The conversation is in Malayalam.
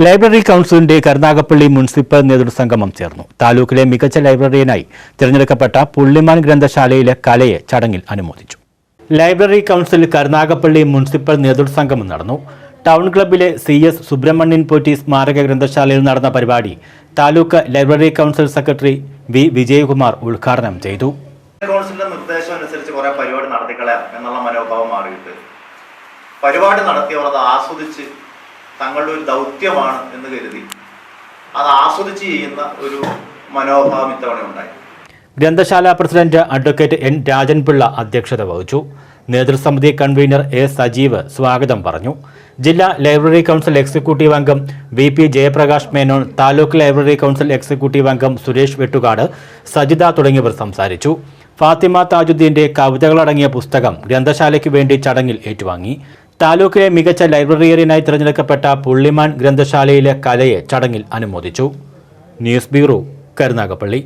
ലൈബ്രറി കൗൺസിലിന്റെ കരുനാഗപ്പള്ളി മുനിസിപ്പൽ നേതൃസംഗമം ചേർന്നു. താലൂക്കിലെ മികച്ച ലൈബ്രറിയനായി തിരഞ്ഞെടുക്കപ്പെട്ട പുള്ളിമാൻ ഗ്രന്ഥശാലയിലെ കലയെ ചടങ്ങിൽ അനുമോദിച്ചു. ലൈബ്രറി കൗൺസിൽ കരുനാഗപ്പള്ളി മുനിസിപ്പൽ നേതൃസംഗമം നടന്നു. ടൗൺ ക്ലബ്ബിലെ സി എസ് സുബ്രഹ്മണ്യൻ പോറ്റി സ്മാരക ഗ്രന്ഥശാലയിൽ നടന്ന പരിപാടി taluk library council secretary V Vijayakumar ഉദ്ഘാടനം ചെയ്തു. കൗൺസിലിന്റെ നിർദ്ദേശം അനുസരിച്ച് കുറെ പരിപാടി നടത്തിക്കളയാം എന്നുള്ള മനോഭാവം മാറിയിട്ട്. പരിപാടി നടത്തിയവർ അത് ആസ്വദിച്ച് തങ്ങളുടെ ഒരു ദൗത്യമാണ് എന്ന് കരുതി അത് ആസ്വദിച്ച് ചെയ്യുന്ന ഒരു മനോഭാവം ഇത്തവണ ഉണ്ടായി. ഗ്രന്ഥശാല പ്രസിഡന്റ് അഡ്വക്കേറ്റ് എൻ രാജൻപിള്ള അധ്യക്ഷത വഹിച്ചു. നേതൃസമിതി കൺവീനർ എ സജീവ് സ്വാഗതം പറഞ്ഞു. ജില്ലാ ലൈബ്രറി കൗൺസിൽ എക്സിക്യൂട്ടീവ് അംഗം V P Jayaprakash Menon taluk library council executive അംഗം സുരേഷ് വെട്ടുകാട് സജിത തുടങ്ങിയവർ സംസാരിച്ചു. ഫാത്തിമ താജുദ്ദീന്റെ കവിതകളടങ്ങിയ പുസ്തകം ഗ്രന്ഥശാലയ്ക്ക് വേണ്ടി ചടങ്ങിൽ ഏറ്റുവാങ്ങി. താലൂക്കിലെ മികച്ച ലൈബ്രറിയറിനായി തിരഞ്ഞെടുക്കപ്പെട്ട പുള്ളിമാൻ ഗ്രന്ഥശാലയിലെ കലയെ ചടങ്ങിൽ അനുമോദിച്ചു. News bureau Karunagappally.